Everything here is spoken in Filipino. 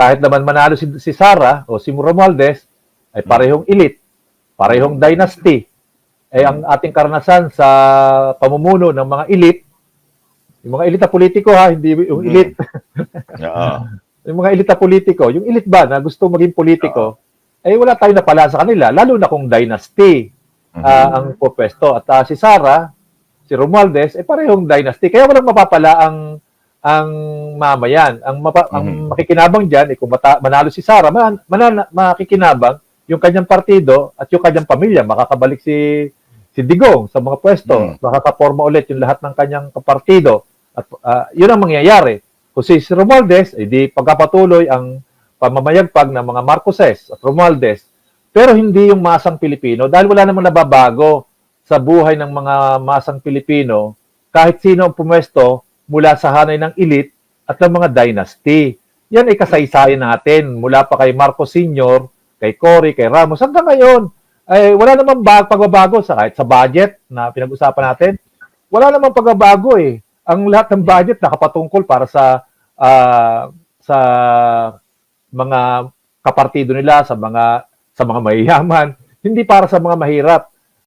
kahit naman manalo si, si Sara o si Romualdez, ay parehong elite, parehong dynasty. Eh, ang ating karanasan sa pamumuno ng mga elite, yung mga elite na politiko ha, hindi yung Mm. elite, Oo. yung mga elite na politiko, yung elite ba na gusto maging politiko, eh wala tayong napala sa kanila, lalo na kung dynasty Mhm. ah, ang pupwesto. At ah, si Sara, si Romualdez, eh parehong dynasty. Kaya walang mapapala ang ang mamayan. Ang, mapa, ang Mhm. makikinabang diyan, eh, kung mata, manalo si Sara, man, manana, makikinabang yung kanyang partido at yung kanyang pamilya. Makakabalik si si Digong sa mga pwesto. Mhm. Makakaporma ulit yung lahat ng kanyang kapartido. At ah, yun ang mangyayari. Kung si, si Romualdez, eh, di pagkapatuloy ang pamamayagpag ng mga Marcoses at Romualdez, pero hindi yung masang Pilipino dahil wala namang nababago sa buhay ng mga masang Pilipino kahit sino ang pumwesto mula sa hanay ng elite at ng mga dynasty. Yan ay kasaysayan natin mula pa kay Marcos Sr., kay Cory, kay Ramos hanggang ngayon. Ay wala namang bag, pagbabago sa kahit sa budget na pinag-usapan natin. Wala namang pagbabago eh. Ang lahat ng budget nakapatungkol para sa ah, sa mga kapartido nila, sa mga sa mga mayayaman, hindi para sa mga mahirap.